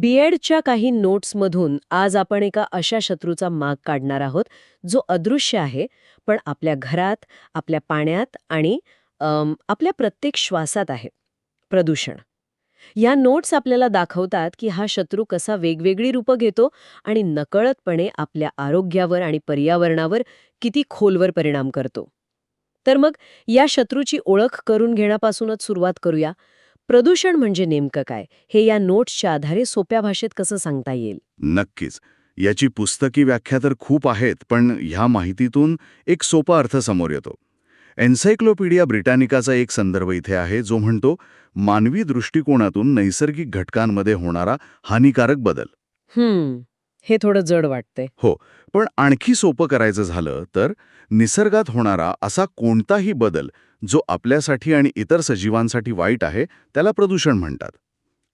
बीएडच्या काही नोट्समधून आज आपण एका अशा शत्रूचा माग काढणार आहोत जो अदृश्य आहे पण आपल्या घरात आपल्या पाण्यात आणि आपल्या प्रत्येक श्वासात आहे. प्रदूषण. या नोट्स आपल्याला दाखवतात की हा शत्रू कसा वेगवेगळी रूपं घेतो आणि नकळतपणे आपल्या आरोग्यावर आणि पर्यावरणावर किती खोलवर परिणाम करतो. तर मग या शत्रूची ओळख करून घेण्यापासूनच सुरुवात करूया. प्रदूषण म्हणजे नेमकं काय? हे या नोट्सच्या आधारे सोप्या भाषेत कसं सांगता येईल? नक्कीच. याची पुस्तकी व्याख्या तर खूप आहेत पण ह्या माहितीतून एक सोपा अर्थ समोर येतो. एन्सायक्लोपीडिया ब्रिटानिकाचा एक संदर्भ इथे आहे जो म्हणतो मानवी दृष्टिकोनातून नैसर्गिक घटकांमध्ये होणारा हानिकारक बदल. हम्म. हे थोडं जड वाटतंय. पण आणखी सोपं करायचं झालं तर निसर्गात होणारा असा कोणताही बदल जो आपल्यासाठी आणि इतर सजीवांसाठी वाईट आहे त्याला प्रदूषण म्हणतात.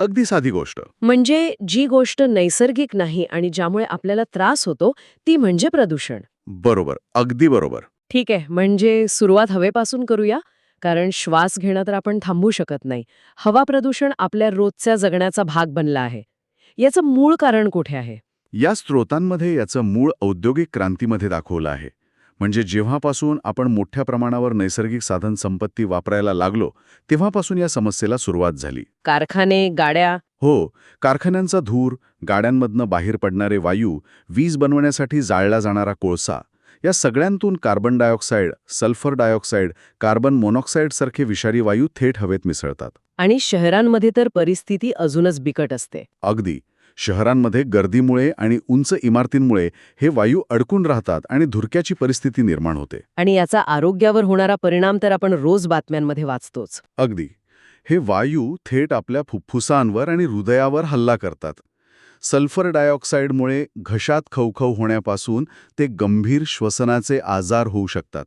अगदी साधी गोष्ट. म्हणजे जी गोष्ट नैसर्गिक नाही आणि ज्यामुळे आपल्याला त्रास होतो ती म्हणजे प्रदूषण. बरोबर अगदी बरोबर. ठीक आहे म्हणजे सुरुवात हवेपासून करूया कारण श्वास घेणं तर आपण थांबवू शकत नाही. हवा प्रदूषण आपल्या रोजच्या जगण्याचा भाग बनला आहे. याचं मूळ कारण कुठे आहे? या स्रोतांमध्ये याचं मूळ औद्योगिक क्रांतीमध्ये दाखवलं आहे. म्हणजे जेव्हापासून आपण मोठ्या प्रमाणावर नैसर्गिक साधन संपत्ती वापरायला लागलो तेव्हापासून या समस्येला सुरुवात झाली. कारखाने गाड्या? हो कारखान्यांचा धूर गाड्यांमधनं बाहेर पडणारे वायू वीज बनवण्यासाठी जाळला जाणारा कोळसा या सगळ्यांतून carbon dioxide sulphur dioxide carbon monoxide सारखे विषारी वायू थेट हवेत मिसळतात. आणि शहरांमध्ये तर परिस्थिती अजूनच बिकट असते. अगदी. शहरांमध्ये गर्दीमुळे आणि उंच इमारतींमुळे हे वायू अडकून राहतात आणि धुरक्याची परिस्थिती निर्माण होते. आणि याचा आरोग्यावर होणारा परिणाम तर आपण रोज बातम्यांमध्ये वाचतोच. अगदी. हे वायू थेट आपल्या फुफ्फुसांवर आणि हृदयावर हल्ला करतात. सल्फर डायऑक्साईडमुळे घशात खवखव होण्यापासून ते गंभीर श्वसनाचे आजार होऊ शकतात.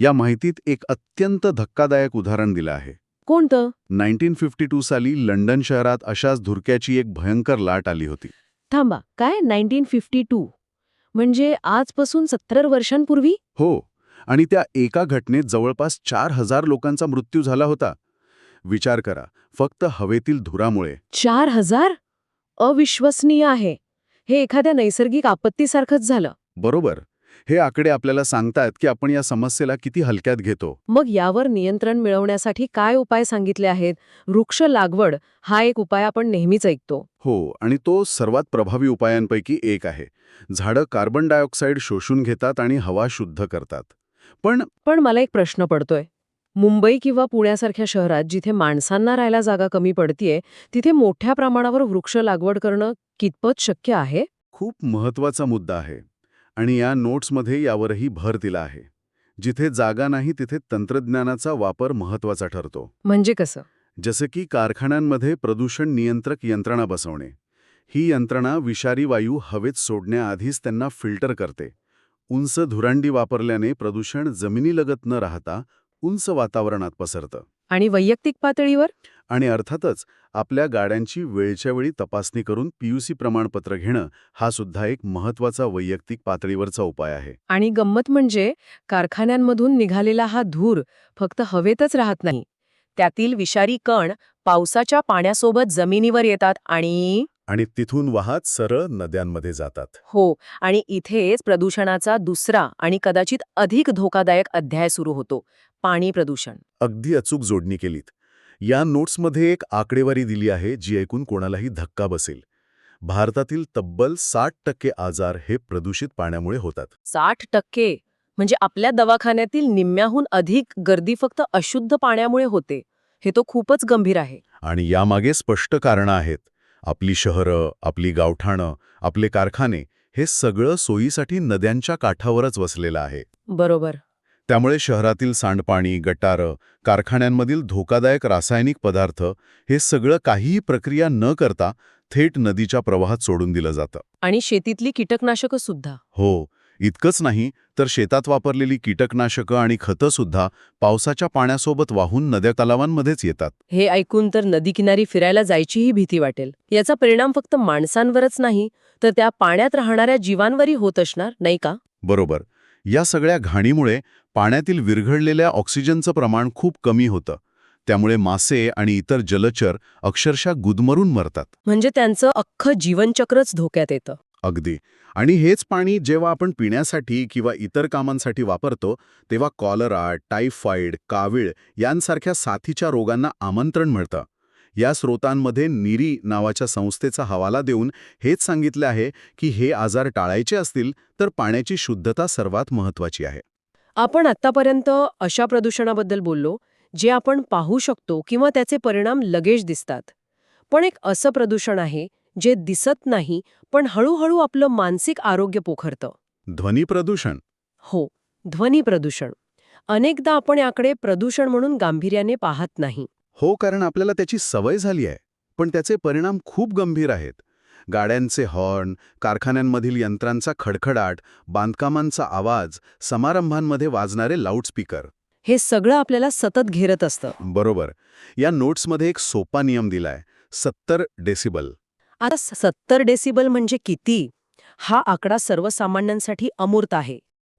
या माहितीत एक अत्यंत धक्कादायक उदाहरण दिलं आहे. कोणतं? 1952 साली लंडन शहरात अशाच धुरक्याची एक भयंकर लाट आली होती. थांबा काय नाईन्टीन फिफ्टी टू? म्हणजे आजपासून सत्तर वर्षांपूर्वी? हो आणि त्या एका घटनेत जवळपास चार हजार लोकांचा मृत्यू झाला होता. विचार करा फक्त हवेतील धुरामुळे. चार हजार? अविश्वसनीय आहे. हे एखाद्या नैसर्गिक आपत्तीसारखंच झालं. बरोबर. हे आकडे आपल्याला सांगतायत की आपण या समस्येला किती हलक्यात घेतो. मग यावर नियंत्रण मिळवण्यासाठी काय उपाय सांगितले आहेत? वृक्ष लागवड हा एक उपाय आपण नेहमीच ऐकतो. हो आणि तो सर्वात प्रभावी उपायांपैकी एक आहे. झाडं कार्बन डायऑक्साईड शोषून घेतात आणि हवा शुद्ध करतात. पण पण मला एक प्रश्न पडतोय. मुंबई किंवा पुण्यासारख्या शहरात जिथे माणसांना राहायला जागा कमी पडतीये तिथे मोठ्या प्रमाणावर वृक्ष लागवड करणं कितपत शक्य आहे? खूप महत्त्वाचा मुद्दा आहे. आणि या नोट्समध्ये यावरही भर दिला आहे. जिथे जागा नाही तिथे तंत्रज्ञानाचा वापर महत्त्वाचा ठरतो. म्हणजे कसं? जसे की कारखान्यांमध्ये प्रदूषण नियंत्रक यंत्रणा बसवणे. ही यंत्रणा विषारी वायू हवेत सोडण्याआधीच त्यांना फिल्टर करते. उंच धुरांडी वापरल्याने प्रदूषण जमिनीलगत न राहता उंच वातावरणात पसरतं. आणि वैयक्तिक पातळीवर? आणि अर्थातच आपल्या गाड्यांची वेळच्या वेळी तपासणी करून पीयूसी प्रमाणपत्र घेणं हा सुद्धा एक महत्त्वाचा वैयक्तिक पातळीवरचा उपाय आहे. आणि गंमत म्हणजे कारखान्यांमधून निघालेला हा धूर फक्त हवेतच राहत नाही. त्यातील विषारी कण पावसाच्या पाण्यासोबत जमिनीवर येतात आणि आणि तिथून वाहत सरळ नद्यांमध्ये जातात. हो आणि इथेच प्रदूषणाचा दुसरा आणि कदाचित अधिक धोकादायक अध्याय सुरू होतो पाणी प्रदूषण. अगदी अचूक जोडणी केलीत. या नोट्समध्ये एक आकडेवारी दिली आहे जी ऐकून कोणालाही धक्का बसेल. भारतातील तब्बल साठ टक्के आजार हे प्रदूषित पाण्यामुळे होतात. साठ टक्के? म्हणजे आपल्या दवाखान्यातील निम्म्याहून अधिक गर्दी फक्त अशुद्ध पाण्यामुळे होते. हे तो खूपच गंभीर आहे. आणि यामागे स्पष्ट कारणं आहेत. आपली शहरं आपली गावठाणं आपले कारखाने हे सगळं सोयीसाठी नद्यांच्या काठावरच वसलेलं आहे. बरोबर. त्यामुळे शहरातील सांडपाणी गटारं कारखान्यांमधील धोकादायक रासायनिक पदार्थ हे सगळं काहीही प्रक्रिया न करता थेट नदीच्या प्रवाहात सोडून दिलं जातं. आणि शेतीतली कीटकनाशकं सुद्धा हो इतकंच नाही तर शेतात वापरलेली कीटकनाशकं आणि खतं सुद्धा पावसाच्या पाण्यासोबत वाहून नद्या तलावांमध्येच येतात. हे ऐकून तर नदीकिनारी फिरायला जायचीही भीती वाटेल. याचा परिणाम फक्त माणसांवरच नाही तर त्या पाण्यात राहणाऱ्या जीवांवरही होत असणार नाही का? बरोबर. या सगळ्या घाणीमुळे पाण्यातील विरघळलेल्या ऑक्सिजनचं प्रमाण खूप कमी होतं. त्यामुळे मासे आणि इतर जलचर अक्षरशः गुदमरून मरतात. म्हणजे त्यांचं अख्खं जीवनचक्रच धोक्यात येतं. अगदी. आणि हेच पाणी जेव्हा आपण पिण्यासाठी किंवा इतर कामांसाठी वापरतो तेव्हा कॉलरा टायफॉइड कावीळ यांसारख्या साथीच्या रोगांना आमंत्रण मिळतं. या स्रोतांमध्ये निरी नावाच्या संस्थेचा हवाला देऊन हेच सांगितले आहे की हे आजार टाळायचे असतील तर पाण्याची शुद्धता सर्वात महत्वाची आहे. आपण आत्तापर्यंत अशा प्रदूषणाबद्दल बोललो जे आपण पाहू शकतो किंवा त्याचे परिणाम लगेच दिसतात. पण एक असं प्रदूषण आहे जे दिसत नाही पण हळूहळू आपलं मानसिक आरोग्य पोखरतं. ध्वनी प्रदूषण. हो ध्वनी प्रदूषण. अनेकदा आपण याकडे प्रदूषण म्हणून गांभीर्याने पाहत नाही. हो कारण आपल्याला त्याची सवय झाली आहे पण त्याचे परिणाम खूप गंभीर आहेत. गाड्यांचे हॉर्न कारखान्यांमधील यंत्रांचा खडखडाट बांधकामांचा आवाज समारंभांमध्ये वाजणारे लाऊडस्पीकर हे सगळं आपल्याला सतत घेरत असतं. बरोबर. या नोट्समध्ये एक सोपा नियम दिलाय सत्तर डेसिबल. आता सत्तर डेसिबल म्हणजे किती? हा आकडा सर्वसामान्यांसाठी अमूर्त आहे.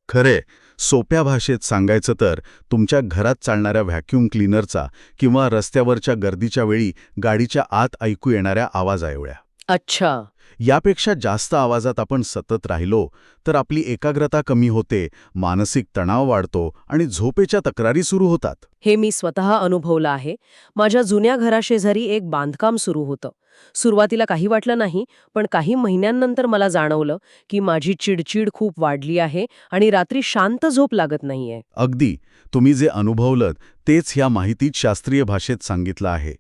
खरे. सोप्या भाषेत सांगायचं तर तुमच्या घरात चालणाऱ्या व्हॅक्यूम क्लीनरचा किंवा रस्त्यावरच्या गर्दीच्या वेळी गाडीच्या आत ऐकू येणाऱ्या आवाजाएवढ्या अच्छा. यापेक्षा जास्त आवाजात आपण सतत राहिलो तर आपली एकाग्रता कमी होते मानसिक तणाव वाढतो आणि झोपेच्या तक्रारी सुरू होतात. हे मी स्वतः अनुभवलं आहे. माझ्या जुन्या घराशेजारी एक बांधकाम सुरू होतं. सुरुवातीला काही वाटलं नाही पण काही महिन्यांनंतर मला जाणवलं की माझी चिडचिड खूप वाढली आहे आणि रात्री शांत झोप लागत नाहीये. अगदी. तुम्ही जे अनुभवलं तेच ह्या माहितीत शास्त्रीय भाषेत सांगितलं आहे.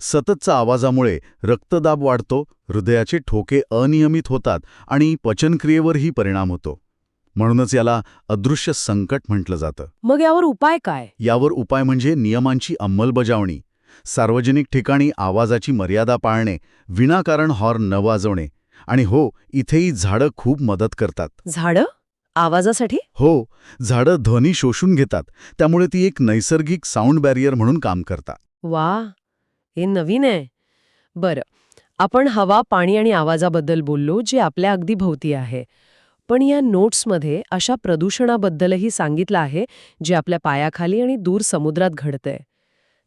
सततच्या आवाजामुळे रक्तदाब वाढतो हृदयाचे ठोके अनियमित होतात आणि पचनक्रियेवरही परिणाम होतो. म्हणूनच याला अदृश्य संकट म्हटलं जातं. मग यावर उपाय काय? यावर उपाय म्हणजे नियमांची अंमलबजावणी. सार्वजनिक ठिकाणी आवाजाची मर्यादा पाळणे विनाकारण हॉर्न न वाजवणे. आणि हो इथेही झाडं खूप मदत करतात. झाडं? आवाजासाठी? हो झाडं ध्वनी शोषून घेतात. त्यामुळे ती एक नैसर्गिक साऊंड बॅरियर म्हणून काम करतात. वा हे नवीन आहे. बरं आपण हवा पाणी आणि आवाजाबद्दल बोललो जे आपल्या अगदी भोवती आहे. पण या नोट्समध्ये अशा प्रदूषणाबद्दलही सांगितलं आहे जे आपल्या पायाखाली आणि दूर समुद्रात घडतंय.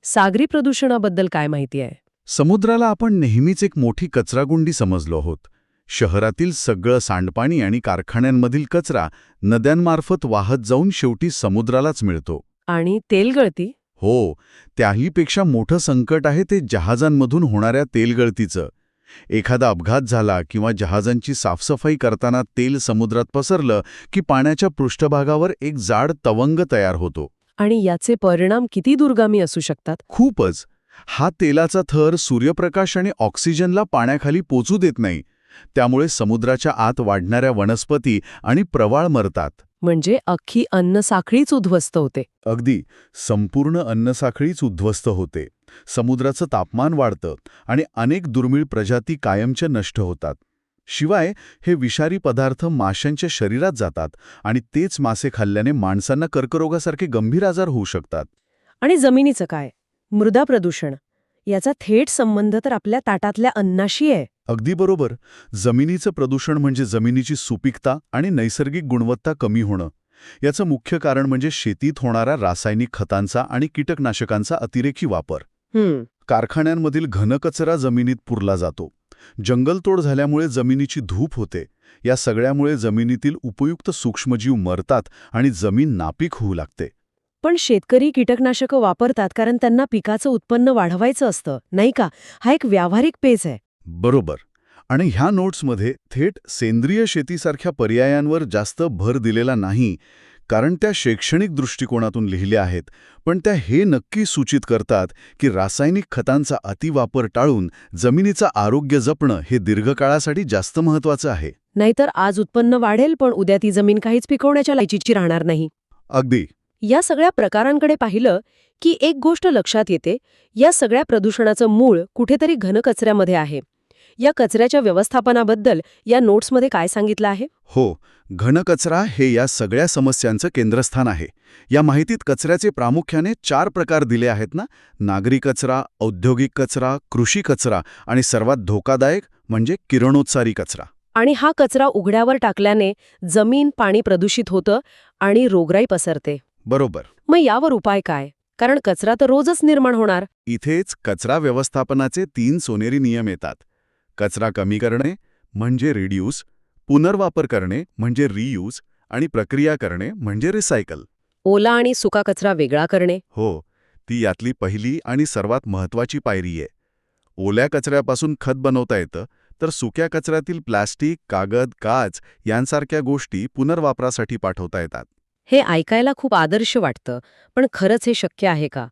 सागरी प्रदूषणाबद्दल काय माहिती आहे? समुद्राला आपण नेहमीच एक मोठी कचरागुंडी समजलो आहोत शहरातील सगळं सांडपाणी आणि कारखान्यांमधील कचरा नद्यांमार्फत वाहत जाऊन शेवटी समुद्रालाच मिळतो. आणि तेलगळती हो त्याहीपेक्षा मोठं संकट आहे ते जहाजांमधून होणाऱ्या तेलगळतीचं. एखादा अपघात झाला किंवा जहाजांची साफसफाई करताना तेल समुद्रात पसरलं की पाण्याच्या पृष्ठभागावर एक जाड तवंग तयार होतो. आणि याचे परिणाम किती दुर्गामी असू शकतात? खूपच. हा तेलाचा थर सूर्यप्रकाश आणि ऑक्सिजनला पाण्याखाली पोचू देत नाही. त्यामुळे समुद्राच्या आत वाढणाऱ्या वनस्पती आणि प्रवाळ मरतात. म्हणजे अख्खी अन्नसाखळीच उद्ध्वस्त होते. अगदी. संपूर्ण अन्नसाखळीच उद्ध्वस्त होते. समुद्राचं तापमान वाढतं आणि अनेक दुर्मिळ प्रजाती कायमच्या नष्ट होतात. शिवाय हे विषारी पदार्थ माशांच्या शरीरात जातात आणि तेच मासे खाल्ल्याने माणसांना कर्करोगासारखे गंभीर आजार होऊ शकतात. आणि जमिनीचं काय? मृदा प्रदूषण. याचा थेट संबंध तर आपल्या ताटातल्या अन्नाशी आहे. अगदी बरोबर. जमिनीचं प्रदूषण म्हणजे जमिनीची सुपीकता आणि नैसर्गिक गुणवत्ता कमी होणं. याचं मुख्य कारण म्हणजे शेतीत होणारा रासायनिक खतांचा आणि कीटकनाशकांचा अतिरेकी वापर. कारखान्यांमधील घनकचरा जमिनीत पुरला जातो. जंगलतोड झाल्यामुळे जमिनीची धूप होते. या सगळ्यामुळे जमिनीतील उपयुक्त सूक्ष्मजीव मरतात आणि जमीन नापीक होऊ लागते. पण शेतकरी कीटकनाशकं वापरतात कारण त्यांना पिकाचं उत्पन्न वाढवायचं असतं नाही का? हा एक व्यावहारिक पेच आहे. बरोबर. आणि ह्या नोट्समध्ये थेट सेंद्रिय शेतीसारख्या पर्यायांवर जास्त भर दिलेला नाही कारण त्या शैक्षणिक दृष्टिकोनातून लिहिल्या आहेत पण त्या हे नक्की सूचित करतात की रासायनिक खतांचा अतिवापर टाळून जमिनीचं आरोग्य जपणं हे दीर्घकाळासाठी जास्त महत्वाचं आहे. नाहीतर आज उत्पन्न वाढेल पण उद्या ती जमीन काहीच पिकवण्याच्या लायचीची राहणार नाही. अगदी. या सगळ्या प्रकारांकडे पाहिलं की एक गोष्ट लक्षात येते या सगळ्या प्रदूषणाचं मूळ कुठेतरी घनकचऱ्यामध्ये आहे. या कचऱ्याच्या व्यवस्थापनाबद्दल या नोट्समध्ये काय सांगितलं आहे? हो घनकचरा हे या सगळ्या समस्यांचं केंद्रस्थान आहे. या माहितीत कचऱ्याचे प्रामुख्याने चार प्रकार दिले आहेत ना? नागरी कचरा औद्योगिक कचरा कृषी कचरा आणि सर्वात धोकादायक म्हणजे किरणोत्सारी कचरा. आणि हा कचरा उघड्यावर टाकल्याने जमीन पाणी प्रदूषित होतं आणि रोगराई पसरते. बरोबर. मग यावर उपाय काय? कारण कचरा तर रोजच निर्माण होणार. इथेच कचरा व्यवस्थापनाचे तीन सोनेरी नियम येतात. कचरा कमी करणे म्हणजे रिड्यूस पुनर्वापर करणे म्हणजे रियूज आणि प्रक्रिया करणे म्हणजे रिसायकल ओला आणि सुका कचरा वेगळा करणे. हो ती यातली पहिली आणि सर्वात महत्वाची पायरी आहे. ओल्या कचऱ्यापासून खत बनवता येतं तर सुक्या कचऱ्यातील प्लास्टिक कागद काच यांसारख्या गोष्टी पुनर्वापरासाठी पाठवता येतात. हे ऐकायला खूप आदर्श वाटतं पण खरंच हे शक्य आहे का?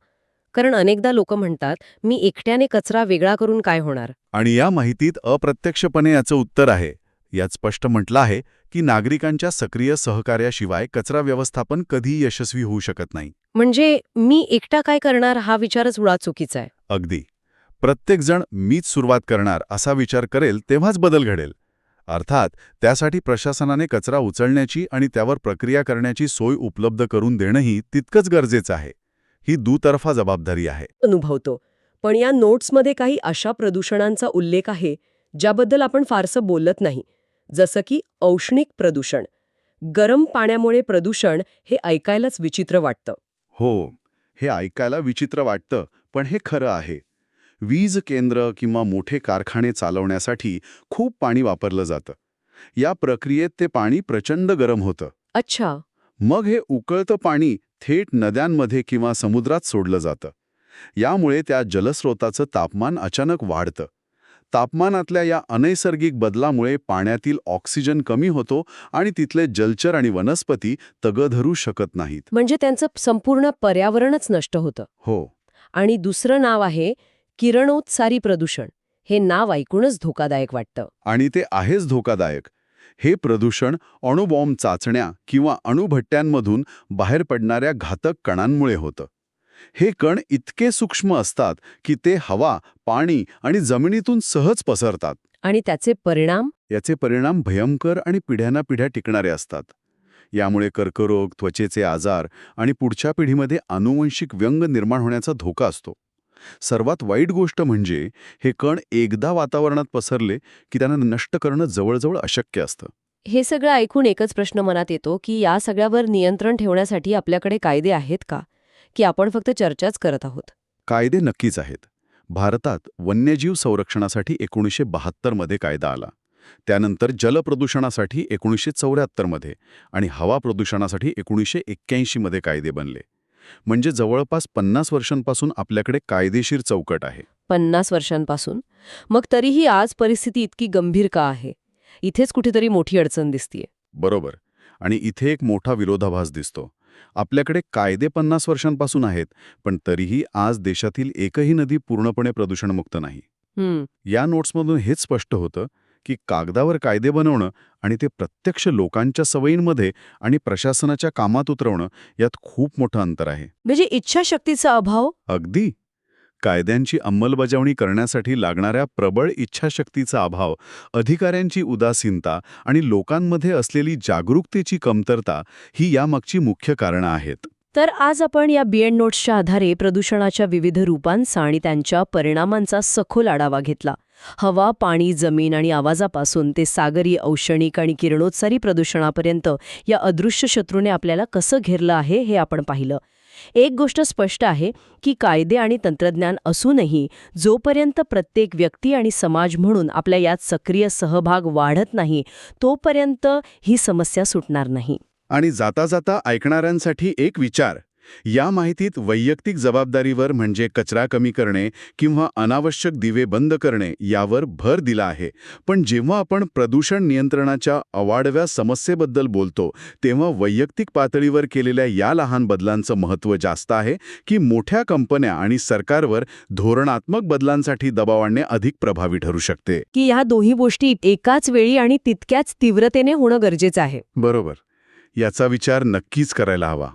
कारण अनेकदा लोक म्हणतात मी एकट्याने कचरा वेगळा करून काय होणार? आणि या माहितीत अप्रत्यक्षपणे याचं उत्तर आहे. यात स्पष्ट म्हटलं आहे की नागरिकांच्या सक्रिय सहकार्याशिवाय कचरा व्यवस्थापन कधीही यशस्वी होऊ शकत नाही. म्हणजे मी एकटा काय करणार हा विचारच मुळात चुकीचा आहे. अगदी. प्रत्येकजण मीच सुरुवात करणार असा विचार करेल तेव्हाच बदल घडेल. अर्थात त्यासाठी प्रशासनाने कचरा उचलण्याची आणि त्यावर प्रक्रिया करण्याची सोय उपलब्ध करून देणंही तितकंच गरजेचं आहे. ही दुतर्फा जबाबदारी आहे. अनुभवतो. पण या नोट्समध्ये काही अशा प्रदूषणांचा उल्लेख आहे ज्याबद्दल आपण फारसं बोलत नाही. जसं की औष्णिक प्रदूषण. गरम पाण्यामुळे प्रदूषण हे ऐकायलाच विचित्र वाटतं. हो हे ऐकायला विचित्र वाटतं पण हे खरं आहे. वीज केंद्र किंवा मोठे कारखाने चालवण्यासाठी खूप पाणी वापरलं जातं. या प्रक्रियेत ते पाणी प्रचंड गरम होतं. अच्छा. मग हे उकळतं पाणी थेट नद्यांमध्ये किंवा समुद्रात सोडलं जातं. यामुळे त्या जलस्रोताचं तापमान अचानक वाढतं. तापमानातल्या या अनैसर्गिक बदलामुळे पाण्यातील ऑक्सिजन कमी होतो आणि तिथले जलचर आणि वनस्पती तग धरू शकत नाहीत. म्हणजे त्यांचं संपूर्ण पर्यावरणच नष्ट होतं. हो. आणि दुसरं नाव आहे किरणोत्सारी प्रदूषण. हे नाव ऐकूनच धोकादायक वाटतं. आणि ते आहेच धोकादायक. हे प्रदूषण अणुबॉम्ब चाचण्या किंवा अणुभट्ट्यांमधून बाहेर पडणाऱ्या घातक कणांमुळे होतं. हे कण इतके सूक्ष्म असतात की ते हवा पाणी आणि जमिनीतून सहज पसरतात. आणि त्याचे परिणाम? याचे परिणाम भयंकर आणि पिढ्याना पिढ्या टिकणारे असतात. यामुळे कर्करोग त्वचेचे आजार आणि पुढच्या पिढीमध्ये आनुवंशिक व्यंग निर्माण होण्याचा धोका असतो. सर्वात वाईट गोष्ट म्हणजे हे कण एकदा वातावरणात पसरले की त्यांना नष्ट करणं जवळजवळ अशक्य असतं. हे सगळं ऐकून एकच प्रश्न मनात येतो की या सगळ्यावर नियंत्रण ठेवण्यासाठी आपल्याकडे कायदे आहेत का? की आपण फक्त चर्चाच करत आहोत? कायदे नक्कीच आहेत. भारतात वन्यजीव संरक्षणासाठी एकोणीसशे बहात्तरमध्ये कायदा आला. त्यानंतर जलप्रदूषणासाठी एकोणीसशे चौऱ्याहत्तरमध्ये आणि हवा प्रदूषणासाठी एकोणीसशे एक्क्याऐंशीमध्ये कायदे बनले. म्हणजे जवळपास पन्नास वर्षांपासून आपल्याकडे कायदेशीर चौकट आहे. पन्नास वर्षांपासून? मग तरीही आज परिस्थिती इतकी गंभीर का आहे? इथेच कुठेतरी मोठी अडचण दिसतीये. बरोबर. आणि इथे एक मोठा विरोधाभास दिसतो. आपल्याकडे कायदे पन्नास वर्षांपासून आहेत पण तरीही आज देशातील एकही नदी पूर्णपणे प्रदूषणमुक्त नाही. या नोट्समधून हेच स्पष्ट होतं की कागदावर कायदे बनवणं आणि ते प्रत्यक्ष लोकांच्या सवयींमध्ये आणि प्रशासनाच्या कामात उतरवणं यात खूप मोठं अंतर आहे. म्हणजे इच्छाशक्तीचा अभाव? अगदी. कायद्यांची अंमलबजावणी करण्यासाठी लागणाऱ्या प्रबळ इच्छाशक्तीचा अभाव अधिकाऱ्यांची उदासीनता आणि लोकांमध्ये असलेली जागरूकतेची कमतरता ही यामागची मुख्य कारणं आहेत. तर आज आपण या बीएड नोट्सच्या आधारे प्रदूषणाच्या विविध रूपांचा आणि त्यांच्या परिणामांचा सखोल आढावा घेतला. हवा पाणी जमीन आणि आवाजापासून ते सागरी औषणिक आणि किरणोत्सारी प्रदूषणापर्यंत या अदृश्य शत्रूने आपल्याला कसं घेरलं आहे हे आपण पाहिलं. एक गोष्ट स्पष्ट आहे की कायदे आणि तंत्रज्ञान असूनही जोपर्यंत प्रत्येक व्यक्ती आणि समाज म्हणून आपल्या यात सक्रिय सहभाग वाढत नाही तोपर्यंत ही समस्या सुटणार नाही. आणि जाता जाता ऐकणाऱ्यांसाठी एक विचार. या माहितीत वैयक्तिक जबाबदारीवर म्हणजे कचरा कमी करणे किंवा अनावश्यक दिवे बंद करणे यावर भर दिला आहे. पण जेव्हा आपण प्रदूषण नियंत्रणाच्या अवाढव्या समस्येबद्दल बोलतो तेव्हा वैयक्तिक पातळीवर केलेल्या या लहान बदलांचं महत्त्व जास्त आहे की मोठ्या कंपन्या आणि सरकारवर धोरणात्मक बदलांसाठी दबाव आणणे अधिक प्रभावी ठरू शकते. की ह्या दोन्ही गोष्टी एकाच वेळी आणि तितक्याच तीव्रतेने होणं गरजेचं आहे. बरोबर. याचा विचार नक्कीच करायला हवा.